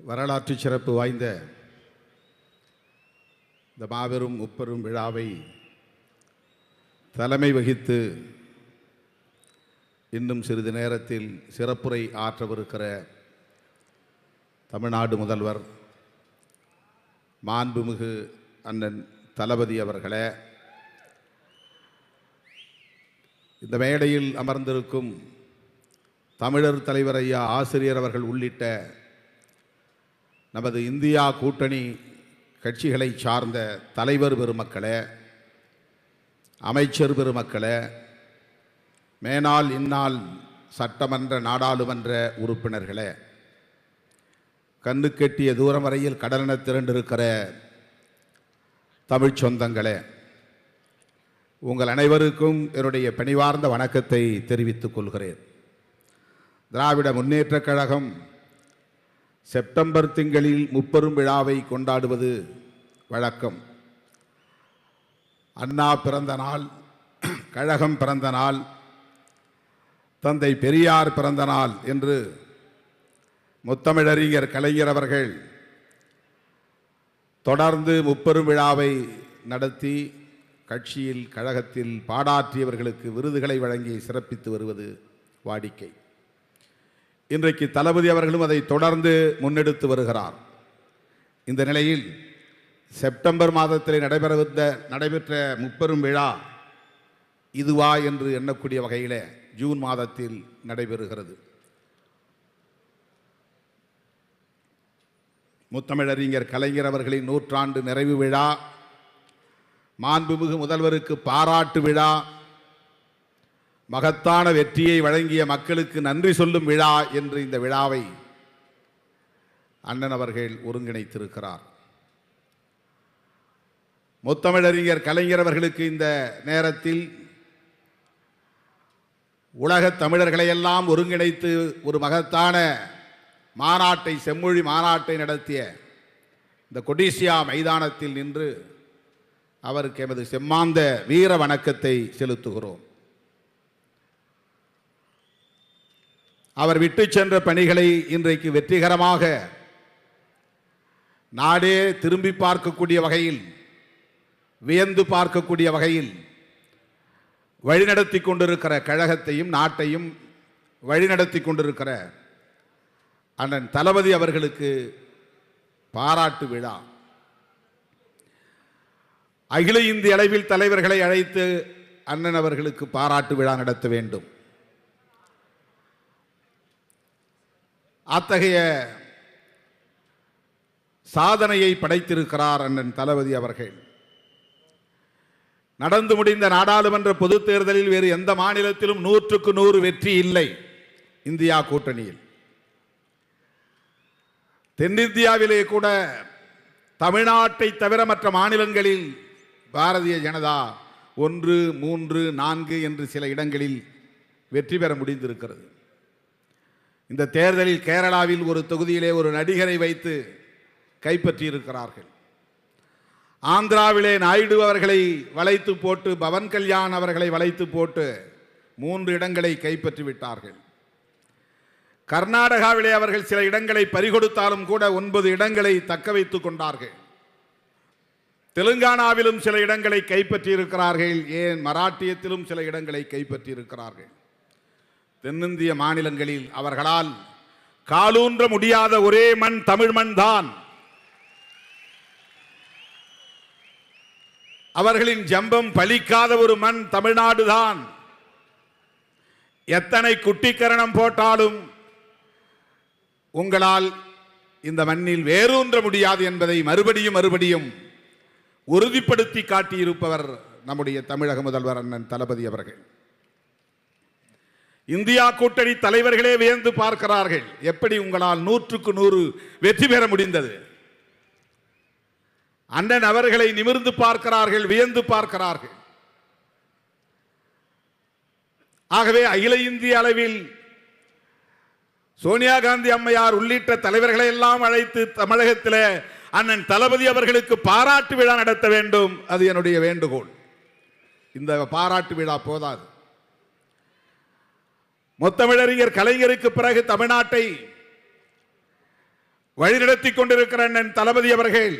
வரலாற்று சிறப்பு வாய்ந்த இந்த மாபெரும் முப்பெரும் விழாவை தலைமை வகித்து இன்னும் சிறிது நேரத்தில் சிறப்புரை ஆற்றவிருக்கிற தமிழ்நாடு முதல்வர் மாண்புமிகு அண்ணன் தளபதி அவர்களே இந்த மேடையில் அமர்ந்திருக்கும் தமிழர் தலைவர் ஐயா ஆசிரியர் அவர்கள் உள்ளிட்ட நமது இந்தியா கூட்டணி கட்சிகளை சார்ந்த தலைவர் பெருமக்களே அமைச்சர் பெருமக்களே மேனால் இந்நாள் சட்டமன்ற நாடாளுமன்ற உறுப்பினர்களே கண்ணுக்கெட்டிய தூரம் வரையில் கடலென திரண்டிருக்கிற தமிழ்ச் சொந்தங்களே உங்கள் அனைவருக்கும் என்னுடைய பணிவார்ந்த வணக்கத்தை தெரிவித்துக் கொள்கிறேன். திராவிட முன்னேற்றக் கழகம் செப்டம்பர் திங்களில் முப்பெரும் விழாவை கொண்டாடுவது வழக்கம். அண்ணா பிறந்த நாள் கழகம் பிறந்த நாள் தந்தை பெரியார் பிறந்த நாள் என்று முத்தமிழறிஞர் கலைஞர் அவர்கள் தொடர்ந்து முப்பெரும் விழாவை நடத்தி கட்சியில் கழகத்தில் பாடாற்றியவர்களுக்கு விருதுகளை வழங்கி சிறப்பித்து வருவது வாடிக்கை. இன்றைக்கு தளபதி அவர்களும் அதை தொடர்ந்து முன்னெடுத்து வருகிறார். இந்த நிலையில் செப்டம்பர் மாதத்தில் நடைபெறவிருந்த நடைபெற்ற முப்பெரும் விழா இதுவா என்று எண்ணக்கூடிய வகையில் ஜூன் மாதத்தில் நடைபெறுகிறது. முத்தமிழறிஞர் கலைஞர் அவர்களின் நூற்றாண்டு நிறைவு விழா மாண்புமிகு முதல்வருக்கு பாராட்டு விழா மகத்தான வெற்றியை வழங்கிய மக்களுக்கு நன்றி சொல்லும் விழா என்று இந்த விழாவை அண்ணன் அவர்கள் ஒருங்கிணைத்திருக்கிறார். முத்தமிழறிஞர் கலைஞர் அவர்களுக்கு இந்த நேரத்தில் உலகத் தமிழர்களையெல்லாம் ஒருங்கிணைத்து ஒரு மகத்தான மாநாட்டை செம்மொழி மாநாட்டை நடத்திய இந்த கொடிசியா மைதானத்தில் நின்று அவருக்கு எமது செம்மாந்த வீர வணக்கத்தை செலுத்துகிறோம். அவர் விட்டு சென்ற பணிகளை இன்றைக்கு வெற்றிகரமாக நாடே திரும்பி பார்க்கக்கூடிய வகையில் வியந்து பார்க்கக்கூடிய வகையில் வழிநடத்தி கொண்டிருக்கிற கழகத்தையும் நாட்டையும் வழிநடத்தி கொண்டிருக்கிற அண்ணன் தளபதி அவர்களுக்கு பாராட்டு விழா. அகில இந்திய அளவில் தலைவர்களை அழைத்து அண்ணன் அவர்களுக்கு பாராட்டு விழா நடத்த வேண்டும். அத்தகைய சாதனையை படைத்திருக்கிறார் அண்ணன் தளபதி அவர்கள். நடந்து முடிந்த நாடாளுமன்ற பொதுத் தேர்தலில் வேறு எந்த மாநிலத்திலும் நூற்றுக்கு நூறு வெற்றி இல்லை இந்தியா கூட்டணியில். தென்னிந்தியாவிலே கூட தமிழ்நாட்டை தவிர மற்ற மாநிலங்களில் பாரதிய ஜனதா ஒன்று மூன்று நான்கு என்று சில இடங்களில் வெற்றி பெற முடிந்திருக்கிறது. இந்த தேர்தலில் கேரளாவில் ஒரு தொகுதியிலே ஒரு நடிகரை வைத்து கைப்பற்றியிருக்கிறார்கள். ஆந்திராவிலே நாயுடு அவர்களை வளைத்து போட்டு பவன் கல்யாண் அவர்களை வளைத்து போட்டு மூன்று இடங்களை கைப்பற்றி விட்டார்கள். கர்நாடகாவிலே அவர்கள் சில இடங்களை பறிகொடுத்தாலும் கூட ஒன்பது இடங்களை தக்க வைத்துக் கொண்டார்கள். தெலுங்கானாவிலும் சில இடங்களை கைப்பற்றி இருக்கிறார்கள் ஏன் மராட்டியத்திலும் சில இடங்களை கைப்பற்றி இருக்கிறார்கள் தென்னிந்திய மாநிலங்களில் அவர்களால் காலூன்ற முடியாத ஒரே மண் தமிழ் மண் தான். அவர்களின் ஜம்பம் பலிக்காத ஒரு மண் தமிழ்நாடு தான். எத்தனை குட்டிக்கரணம் போட்டாலும் உங்களால் இந்த மண்ணில் வேரூன்ற முடியாது என்பதை மறுபடியும் மறுபடியும் உறுதிப்படுத்தி காட்டியிருப்பவர் நம்முடைய தமிழக முதல்வர் அண்ணன் தளபதி அவர்கள். இந்தியா கூட்டணி தலைவர்களே வியந்து பார்க்கிறார்கள். எப்படி உங்களால் நூற்றுக்கு நூறு வெற்றி பெற முடிந்தது? அண்ணன் அவர்களை நிமிர்ந்து பார்க்கிறார்கள் வியந்து பார்க்கிறார்கள். ஆகவே அகில இந்திய அளவில் சோனியா காந்தி அம்மையார் உள்ளிட்ட தலைவர்களை எல்லாம் அழைத்து தமிழகத்தில் அண்ணன் தளபதி அவர்களுக்கு பாராட்டு விழா நடத்த வேண்டும். அது என்னுடைய வேண்டுகோள். இந்த பாராட்டு விழா போதாது. முத்தமிழறிஞர் கலைஞருக்கு பிறகு தமிழ்நாட்டை வழிநடத்தி கொண்டிருக்கிற அண்ணன் தளபதி அவர்கள்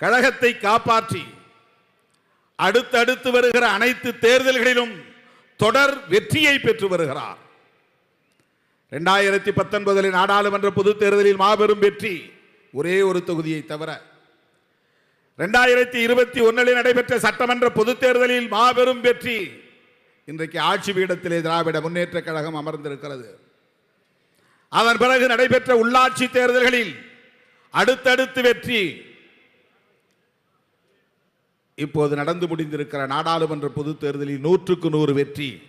கழகத்தை காப்பாற்றி அடுத்தடுத்து வருகிற அனைத்து தேர்தல்களிலும் தொடர் வெற்றியை பெற்று வருகிறார். இரண்டாயிரத்தி பத்தொன்பதில் நாடாளுமன்ற பொதுத் தேர்தலில் மாபெரும் வெற்றி ஒரே ஒரு தொகுதியை தவிர இரண்டாயிரத்தி இருபத்தி ஒன்னில் நடைபெற்ற சட்டமன்ற பொதுத் தேர்தலில் மாபெரும் வெற்றி இன்றைக்கு ஆட்சி பீடத்திலே திராவிட முன்னேற்ற கழகம் அமர்ந்திருக்கிறது. அதன் பிறகு நடைபெற்ற உள்ளாட்சி தேர்தல்களில் அடுத்தடுத்து வெற்றி. இப்போது நடந்து முடிந்திருக்கிற நாடாளுமன்ற பொதுத் தேர்தலில் நூற்றுக்கு நூறு வெற்றி.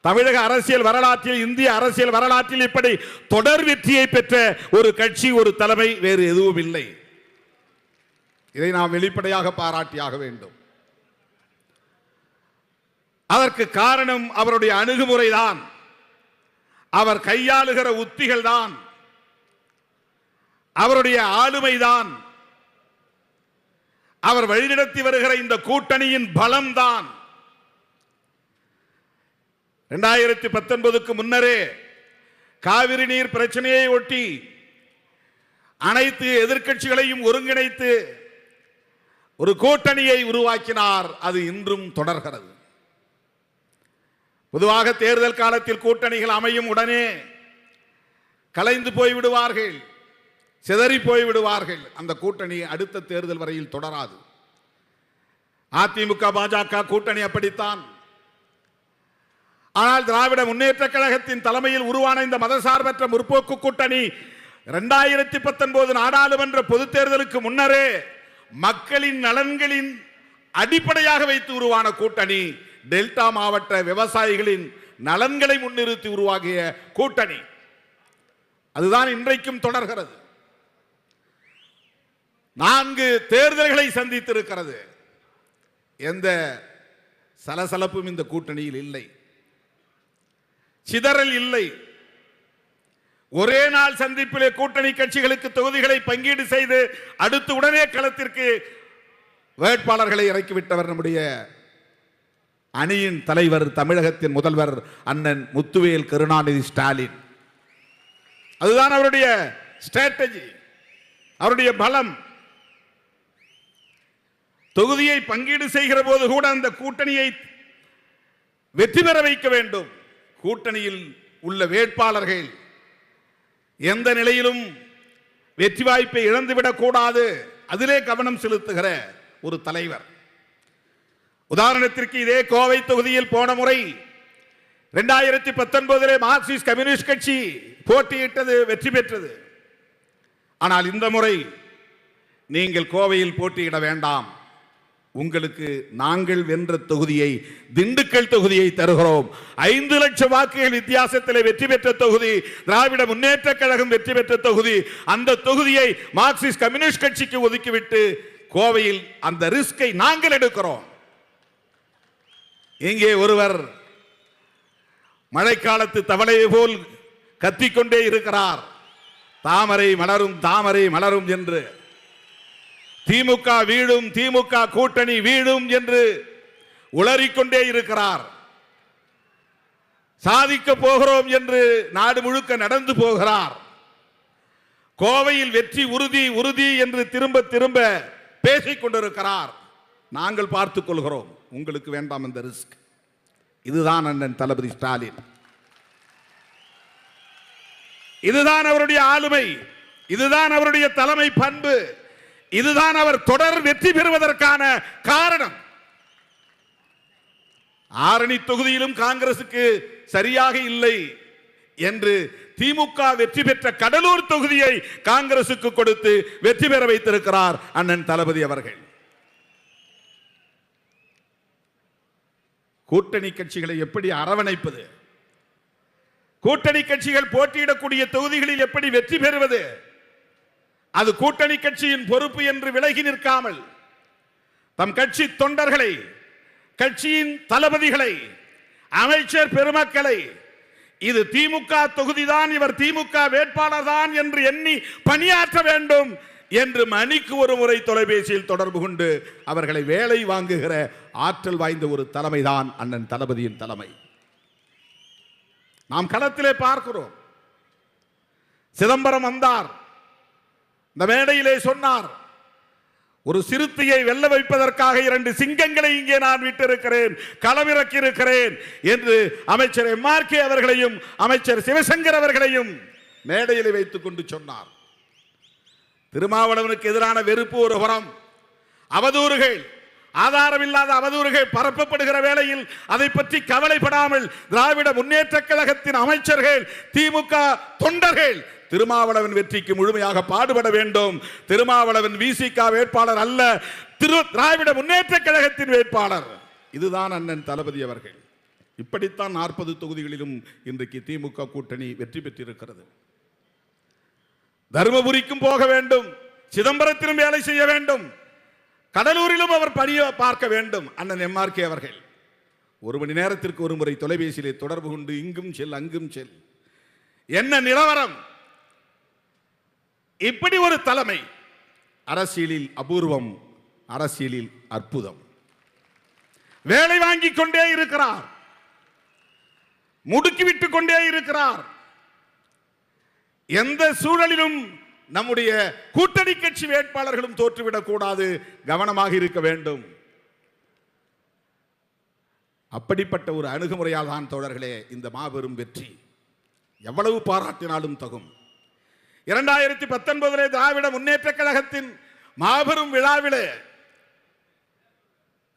தமிழக அரசியல் வரலாற்றில் இந்திய அரசியல் வரலாற்றில் இப்படி தொடர் வெற்றியை பெற்ற ஒரு கட்சி ஒரு தலைமை வேறு எதுவும் இல்லை இதை நாம் வெளிப்படையாக பாராட்டியாக வேண்டும். அதற்கு காரணம் அவருடைய அணுகுமுறை தான் அவர் கையாளுகிற உத்திகள் தான் அவருடைய ஆளுமைதான். அவர் வழிநடத்தி வருகிற இந்த கூட்டணியின் பலம்தான். இரண்டாயிரத்தி பத்தொன்பதுக்கு முன்னரே காவிரி நீர் பிரச்சனையை ஒட்டி அனைத்து எதிர்க்கட்சிகளையும் ஒருங்கிணைத்து ஒரு கூட்டணியை உருவாக்கினார். அது இன்றும் தொடர்கிறது. பொதுவாக தேர்தல் காலத்தில் கூட்டணிகள் அமையும் உடனே கலைந்து போய் விடுவார்கள் சிதறி போய் விடுவார்கள் அந்த கூட்டணி அடுத்த தேர்தல் வரையில் தொடராது. அதிமுக பாஜக கூட்டணி அப்படித்தான். ஆனால் திராவிட முன்னேற்ற கழகத்தின் தலைமையில் உருவான இந்த மதசார்பற்ற முற்போக்கு கூட்டணி இரண்டாயிரத்தி பத்தொன்பது நாடாளுமன்ற பொதுத் தேர்தலுக்கு முன்னரே மக்களின் நலன்களின் அடிப்படையாக வைத்து உருவான கூட்டணி டெல்டா மாவட்ட விவசாயிகளின் நலன்களை முன்னிறுத்தி உருவாகிய கூட்டணி. அதுதான் இன்றைக்கும் தொடர்கிறது. நான்கு தேர்தல்களை சந்தித்திருக்கிறது. எந்த சலசலப்பும் இந்த கூட்டணியில் இல்லை. சிதறல் இல்லை. ஒரே நாள் சந்திப்பிலே கூட்டணி கட்சிகளுக்கு தொகுதிகளை பங்கீடு செய்து அடுத்து உடனே களத்திற்கு வேட்பாளர்களை இறக்கிவிட்டவர் நம்முடைய அணியின் தலைவர் தமிழகத்தின் முதல்வர் அண்ணன் முத்துவேல் கருணாநிதி ஸ்டாலின். அதுதான் அவருடைய ஸ்ட்ராட்டஜி அவருடைய பலம். தொகுதியை பங்கீடு செய்கிற போது கூட அந்த கூட்டணியை வெற்றி பெற வைக்க வேண்டும். கூட்டணியில் உள்ள வேட்பாளர்கள் எந்த நிலையிலும் வெற்றி வாய்ப்பை இழந்துவிடக் கூடாது அதிலே கவனம் செலுத்துகிற ஒரு தலைவர். உதாரணத்திற்கு இதே கோவை தொகுதியில் போன முறை இரண்டாயிரத்தி பத்தொன்பதிலே மார்க்சிஸ்ட் கம்யூனிஸ்ட் கட்சி போட்டியிட்டது வெற்றி பெற்றது. ஆனால் இந்த முறை நீங்கள் கோவையில் போட்டியிட வேண்டாம். உங்களுக்கு நாங்கள் வென்ற தொகுதியை திண்டுக்கல் தொகுதியை தருகிறோம். ஐந்து லட்சம் வாக்குகள் வித்தியாசத்தில் வெற்றி பெற்ற தொகுதி திராவிட முன்னேற்ற கழகம் வெற்றி பெற்ற தொகுதி அந்த தொகுதியை மார்க்சிஸ்ட் கம்யூனிஸ்ட் கட்சிக்கு ஒதுக்கிவிட்டு கோவையில் அந்த ரிஸ்கை நாங்கள் எடுக்கிறோம். இங்கே ஒருவர் மழைக்காலத்து தவளையை போல் கத்திக்கொண்டே இருக்கிறார். தாமரை மலரும் தாமரை மலரும் என்று. திமுக வீழும் திமுக கூட்டணி வீழும் என்று உளறிக்கொண்டே இருக்கிறார். சாதிக்க போகிறோம் என்று நாடு முழுக்க நடந்து போகிறார். கோவையில் வெற்றி உறுதி உறுதி என்று திரும்ப திரும்ப பேசிக் கொண்டிருக்கிறார் நாங்கள் பார்த்துக் கொள்கிறோம். உங்களுக்கு வேண்டாம் இந்த ரிஸ்க். இதுதான் அண்ணன் தளபதி ஸ்டாலின். இதுதான் அவருடைய ஆளுமை. இதுதான் அவருடைய தலைமை பண்பு. இதுதான் அவர் தொடர் வெற்றி பெறுவதற்கான காரணம். ஆரணி தொகுதியிலும் காங்கிரசுக்கு சரியாக இல்லை என்று திமுக வெற்றி பெற்ற கடலூர் தொகுதியை காங்கிரசுக்கு கொடுத்து வெற்றி பெற வைத்திருக்கிறார் அண்ணன் தளபதி அவர்கள். கூட்டணி கட்சிகளை எப்படி அரவணைப்பது? கூட்டணி கட்சிகள் போட்டியிடக்கூடிய தொகுதிகளில் எப்படி வெற்றி பெறுவது? அது கூட்டணி கட்சியின் பொறுப்பு என்று விலகி நிற்காமல் தம் கட்சி தொண்டர்களை கட்சியின் தளபதிகளை அமைச்சர் பெருமக்களை இது திமுக தொகுதிதான் இவர் திமுக வேட்பாளர் தான் என்று எண்ணி பணியாற்ற வேண்டும் என்று மணிக்கு ஒரு முறை தொலைபேசியில் தொடர்பு கொண்டு அவர்களை வேலை வாங்குகிற ஆற்றல் வாய்ந்த ஒரு தலைமைதான் அண்ணன் தளபதியின் தலைமை. நாம் களத்திலே பார்க்கிறோம். சிதம்பரம் வந்தார். இந்த மேடையிலே சொன்னார் ஒரு சிறுத்தையை வெல்ல வைப்பதற்காக இரண்டு சிங்கங்களை இங்கே நான் விட்டிருக்கிறேன் களமிறக்கி இருக்கிறேன் என்று அமைச்சர் எம்ஆர்கே அவர்களையும் அமைச்சர் சிவசங்கர் அவர்களையும் மேடையில் வைத்துக் கொண்டு சொன்னார். திருமாவளவனுக்கு எதிரான வெறுப்பு ஒரு புறம் அவதூறுகள். ஆதாரமில்லாத அவதூறுகள் பரப்பப்படுகிற வேளையில் அதை பற்றி கவலைப்படாமல் திராவிட முன்னேற்ற கழகத்தின் அமைச்சர்கள் திமுக தொண்டர்கள் திருமாவளவன் வெற்றிக்கு முழுமையாக பாடுபட வேண்டும். திருமாவளவன் விசிக வேட்பாளர் அல்ல திரு திராவிட முன்னேற்ற கழகத்தின் வேட்பாளர். இதுதான் அண்ணன் தளபதி அவர்கள். இப்படித்தான் நாற்பது தொகுதிகளிலும் இன்றைக்கு திமுக கூட்டணி வெற்றி பெற்றிருக்கிறது. தருமபுரிக்கும் போக வேண்டும் சிதம்பரத்திலும் வேலை செய்ய வேண்டும். கடலூரிலும் அவர் பணிய பார்க்க வேண்டும் அண்ணன் எம்ஆர்கே அவர்கள். ஒரு மணி நேரத்திற்கு ஒரு முறை தொலைபேசியிலே தொடர்பு கொண்டு இங்கும் செல் அங்கும் செல். என்ன நிலவரம்? இப்படி ஒரு தலைமை அரசியலில் அபூர்வம் அரசியலில் அற்புதம். வேலை வாங்கி கொண்டே இருக்கிறார். முடுக்கிவிட்டு கொண்டே இருக்கிறார். எந்த சூழலிலும் நம்முடைய கூட்டணி கட்சி வேட்பாளர்களும் தோற்றுவிடக் கூடாது. கவனமாக இருக்க வேண்டும். அப்படிப்பட்ட ஒரு அணுகுமுறையால் தான் தோழர்களே இந்த மாபெரும் வெற்றி. எவ்வளவு பாராட்டினாலும் தகும். இரண்டாயிரத்தி பத்தொன்பதிலே திராவிட முன்னேற்ற கழகத்தின் மாபெரும் விழாவிலே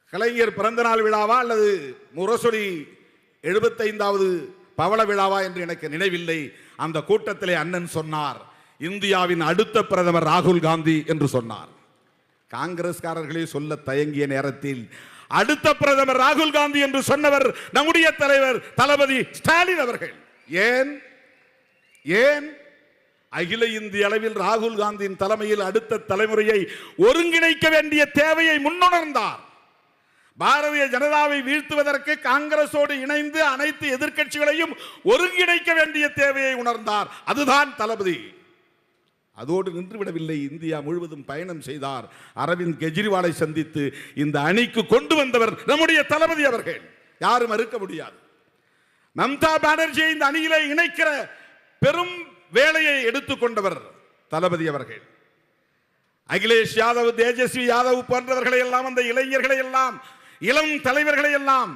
கலைஞர் பிறந்தநாள் விழாவா அல்லது முரசொலி எழுபத்தைந்தாவது பவள விழாவா என்று எனக்கு நினைவில்லை. அந்த கூட்டத்திலே அண்ணன் சொன்னார் இந்தியாவின் அடுத்த பிரதமர் ராகுல் காந்தி என்று சொன்னார். காங்கிரஸ்காரர்களே சொல்ல தயங்கிய நேரத்தில் அடுத்த பிரதமர் ராகுல் காந்தி என்று சொன்னவர் நம்முடைய தலைவர் தளபதி ஸ்டாலின் அவர்கள். ஏன்? ஏன்? அகில இந்திய அளவில் ராகுல் காந்தியின் தலைமையில் அடுத்த தலைமுறையை ஒருங்கிணைக்க வேண்டிய தேவையை முன்னுணர்ந்தார். பாரதிய ஜனதாவை வீழ்த்துவதற்கு காங்கிரசோடு இணைந்து அனைத்து எதிர்க்கட்சிகளையும் ஒருங்கிணைக்க வேண்டிய தேவையை உணர்ந்தார். அதுதான் தளபதி. அதோடு நின்றுவிடவில்லை. இந்தியா முழுவதும் பயணம் செய்தார். அரவிந்த் கெஜ்ரிவாலை சந்தித்து இந்த அணிக்கு கொண்டு வந்தவர் நம்முடைய தளபதி அவர்கள். யாரும் மறுக்க முடியாது. மம்தா பானர்ஜியை இந்த அணியிலே இணைக்கிற பெரும் வேலையை எடுத்துக்கொண்டவர் தளபதி அவர்கள். அகிலேஷ் யாதவ் தேஜஸ்வி யாதவ் போன்றவர்களை எல்லாம் அந்த இளைஞர்களை எல்லாம் இளம் தலைவர்களை எல்லாம்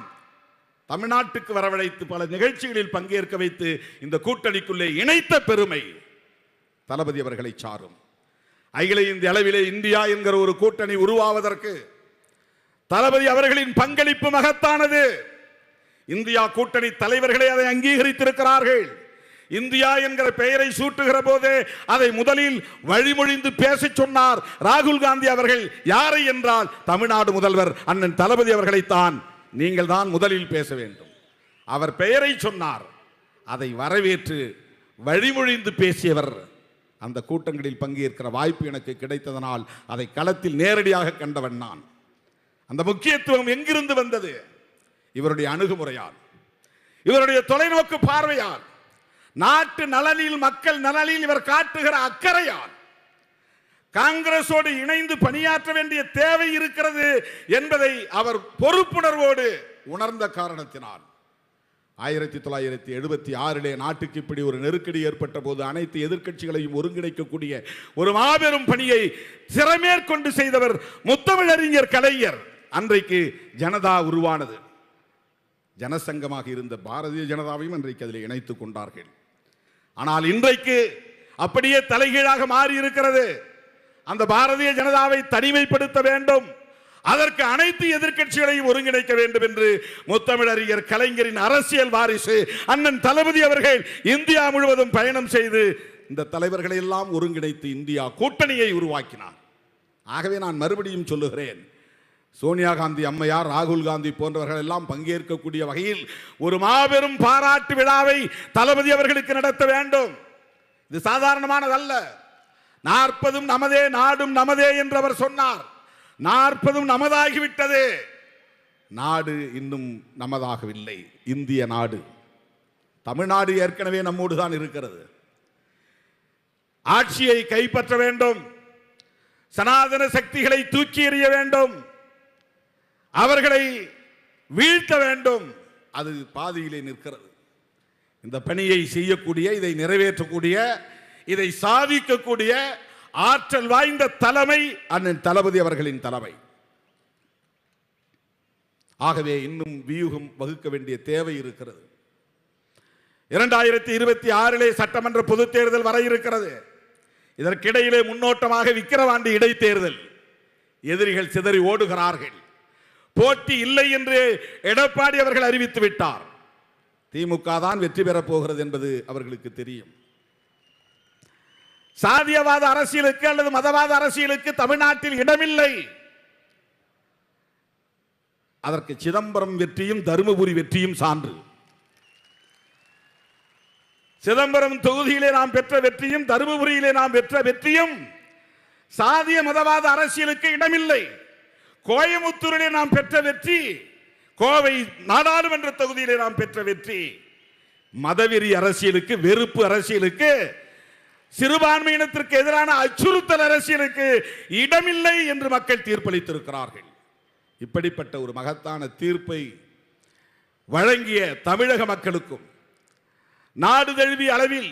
தமிழ்நாட்டுக்கு வரவழைத்து பல நிகழ்ச்சிகளில் பங்கேற்க வைத்து இந்த கூட்டணிக்குள்ளே இணைத்த பெருமை. தளபதி அவர்களை சாரும். அகில இந்திய அளவிலே இந்தியா என்கிற ஒரு கூட்டணி உருவாவதற்கு தளபதி அவர்களின் பங்களிப்பு மகத்தானது. இந்தியா கூட்டணி தலைவர்களே அதை அங்கீகரித்திருக்கிறார்கள். இந்தியா என்கிற பெயரை சூட்டுகிற போதே அதை முதலில் வழிமொழிந்து பேச சொன்னார் ராகுல் காந்தி அவர்கள். யாரை என்றால் தமிழ்நாடு முதல்வர் அண்ணன் தளபதி அவர்களைத்தான். நீங்கள் தான் முதலில் பேச வேண்டும். அவர் பெயரை சொன்னார். அதை வரவேற்று வழிமொழிந்து பேசியவர் அந்த கூட்டங்களில் பங்கேற்கிற வாய்ப்பு எனக்கு கிடைத்ததனால் அதை களத்தில் நேரடியாக கண்டவன் நான். அந்த முக்கியத்துவம் எங்கிருந்து வந்தது? இவருடைய அணுகுமுறையால். இவருடைய தொலைநோக்கு பார்வையால். நாட்டு நலனில் மக்கள் நலனில் இவர் காட்டுகிற அக்கறையால். காங்கிரசோடு இணைந்து பணியாற்ற வேண்டிய தேவை இருக்கிறது என்பதை அவர் பொறுப்புணர்வோடு உணர்ந்த காரணத்தினால். ஆயிரத்தி தொள்ளாயிரத்தி எழுபத்தி ஆறிலே நாட்டுக்கு இப்படி ஒரு நெருக்கடி ஏற்பட்ட போது அனைத்து எதிர்க்கட்சிகளையும் ஒருங்கிணைக்கக்கூடிய ஒரு மாபெரும் பணியை திறமேற்கொண்டு செய்தவர் முத்தமிழறிஞர் கலைஞர். அன்றைக்கு ஜனதா உருவானது. ஜனசங்கமாக இருந்த பாரதிய ஜனதாவையும் அன்றைக்கு அதில் இணைத்துக் கொண்டார்கள். ஆனால் இன்றைக்கு அப்படியே தலைகீழாக மாறி இருக்கிறது அந்த பாரதிய ஜனதாவை தனிமைப்படுத்த வேண்டும். அதற்கு அனைத்து எதிர்க்கட்சிகளையும் ஒருங்கிணைக்க வேண்டும் என்று முத்தமிழறிஞர் கலைஞரின் அரசியல் வாரிசு அண்ணன் தளபதி அவர்கள் இந்தியா முழுவதும் பயணம் செய்து இந்த தலைவர்களை எல்லாம் ஒருங்கிணைத்து இந்தியா கூட்டணியை உருவாக்கினார். ஆகவே நான் மறுபடியும் சொல்லுகிறேன் சோனியா காந்தி அம்மையார் ராகுல் காந்தி போன்றவர்கள் எல்லாம் பங்கேற்கக்கூடிய வகையில் ஒரு மாபெரும் பாராட்டு விழாவை தளபதி அவர்களுக்கு நடத்த வேண்டும். இது சாதாரணமானதல்ல. நாற்பதும் நமதே நாடும் நமதே என்று அவர் சொன்னார். நாற்பதும் நமதாகிவிட்டது. நாடு இன்னும் நமதாகவில்லை. இந்திய நாடு. தமிழ்நாடு ஏற்கனவே நம்மோடு தான் இருக்கிறது. ஆட்சியை கைப்பற்ற வேண்டும். சனாதன சக்திகளை தூக்கி எறிய வேண்டும். அவர்களை வீழ்த்த வேண்டும். அது பாதியிலே நிற்கிறது. இந்த பணியை செய்யக்கூடிய இதை நிறைவேற்றக்கூடிய இதை சாதிக்கக்கூடிய ஆற்றல் வாய்ந்த தலைமை அண்ணன் தளபதி அவர்களின் தலைமை. ஆகவே இன்னும் வியூகம் வகுக்க வேண்டிய தேவை இருக்கிறது. இரண்டாயிரத்தி இருபத்தி ஆறிலே சட்டமன்ற பொதுத் தேர்தல் வர இருக்கிறது. இதற்கிடையிலே முன்னோட்டமாக விக்கிரவாண்டி இடைத்தேர்தல். எதிரிகள் சிதறி ஓடுகிறார்கள். போட்டி இல்லை என்று எடப்பாடி அவர்கள் அறிவித்து விட்டார் திமுக தான் வெற்றி பெறப் போகிறது என்பது அவர்களுக்கு தெரியும். சாதியவாத அரசியலுக்கு அல்லது மதவாத அரசியலுக்கு தமிழ்நாட்டில் இடமில்லை. அதற்கு சிதம்பரம் வெற்றியும் தருமபுரி வெற்றியும் சான்று. சிதம்பரம் தொகுதியிலே நாம் பெற்ற வெற்றியும் தருமபுரியிலே நாம் பெற்ற வெற்றியும் சாதிய மதவாத அரசியலுக்கு இடமில்லை. கோயமுத்தூரிலே நாம் பெற்ற வெற்றி கோவை நாடாளுமன்ற தொகுதியிலே நாம் பெற்ற வெற்றி. மதவெறி அரசியலுக்கு வெறுப்பு அரசியலுக்கு சிறுபான்மையினத்திற்கு எதிரான அச்சுறுத்தல் அரசியலுக்கு இடமில்லை என்று மக்கள் தீர்ப்பளித்திருக்கிறார்கள். இப்படிப்பட்ட ஒரு மகத்தான தீர்ப்பை வழங்கிய தமிழக மக்களுக்கும் நாடு தழுவிய அளவில்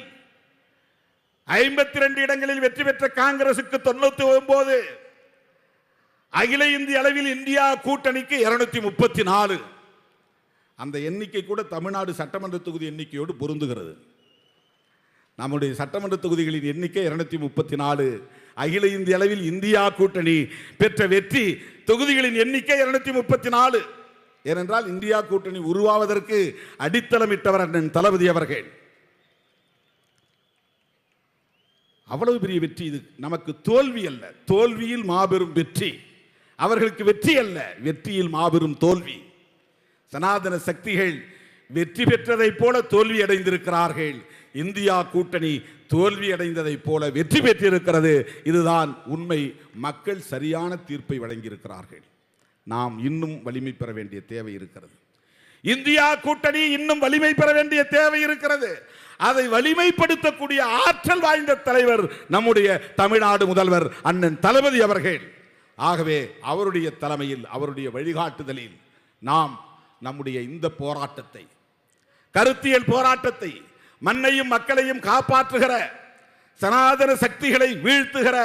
ஐம்பத்தி ரெண்டு இடங்களில் வெற்றி பெற்ற காங்கிரசுக்கு தொண்ணூத்தி ஒன்பது அகில இந்திய அளவில் இந்தியா கூட்டணிக்கு இருநூத்தி முப்பத்தி நாலு. அந்த எண்ணிக்கை கூட தமிழ்நாடு சட்டமன்ற தொகுதி எண்ணிக்கையோடு பொருந்துகிறது. நம்முடைய சட்டமன்ற தொகுதிகளின் எண்ணிக்கை இருநூத்தி முப்பத்தி நாலு. அகில இந்திய அளவில் இந்தியா கூட்டணி பெற்ற வெற்றி தொகுதிகளின் எண்ணிக்கை இருநூத்தி முப்பத்தி நாலு. ஏனென்றால் இந்தியா கூட்டணி உருவாவதற்கு அடித்தளமிட்டவர் அண்ணன் தளபதி அவர்கள். அவ்வளவு பெரிய வெற்றி இது. நமக்கு தோல்வி அல்ல. தோல்வியில் மாபெரும் வெற்றி. அவர்களுக்கு வெற்றி அல்ல. வெற்றியில் மாபெரும் தோல்வி. சனாதன சக்திகள் வெற்றி பெற்றதைப் போல தோல்வி அடைந்திருக்கிறார்கள். இந்தியா கூட்டணி தோல்வி அடைந்ததைப் போல வெற்றி பெற்றிருக்கிறது. இதுதான் உண்மை. மக்கள் சரியான தீர்ப்பை வழங்கியிருக்கிறார்கள். நாம் இன்னும் வலிமை பெற வேண்டிய தேவை இருக்கிறது. இந்தியா கூட்டணி இன்னும் வலிமை பெற வேண்டிய தேவை இருக்கிறது. அதை வலிமைப்படுத்தக்கூடிய ஆற்றல் வாய்ந்த தலைவர் நம்முடைய தமிழ்நாடு முதல்வர் அண்ணன் தளபதி அவர்கள். ஆகவே அவருடைய தலைமையில் அவருடைய வழிகாட்டுதலில் நாம் நம்முடைய இந்த போராட்டத்தை கருத்தியல் போராட்டத்தை மண்ணையும் மக்களையும் காப்பாற்றுகிற சனாதன சக்திகளை வீழ்த்துகிற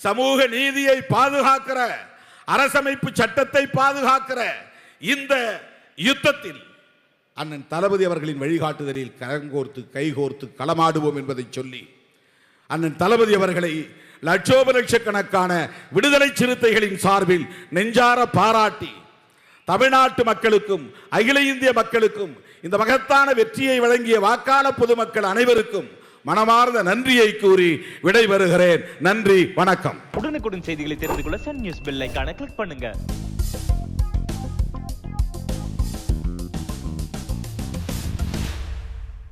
சமூக நீதியை பாதுகாக்கிற அரசமைப்பு சட்டத்தை பாதுகாக்கிற இந்த யுத்தத்தில் அண்ணன் தளபதி அவர்களின் வழிகாட்டுதலில் கரங்கோர்த்து கைகோர்த்து களமாடுவோம் என்பதை சொல்லி அண்ணன் தளபதி அவர்களை லட்சோப லட்சக்கணக்கான விடுதலை சிறுத்தைகளின் சார்பில் நெஞ்சார பாராட்டி தமிழ்நாட்டு மக்களுக்கும் அகில இந்திய மக்களுக்கும் இந்த மகத்தான வெற்றியை வழங்கிய வாக்காள பொதுமக்கள் அனைவருக்கும் மனமார்ந்த நன்றியை கூறி விடைபெறுகிறேன். நன்றி வணக்கம். உடனுக்குடன் செய்திகளை தெரிந்து கொள்ள சன் நியூஸ் பெல் கிளிக் பண்ணுங்க.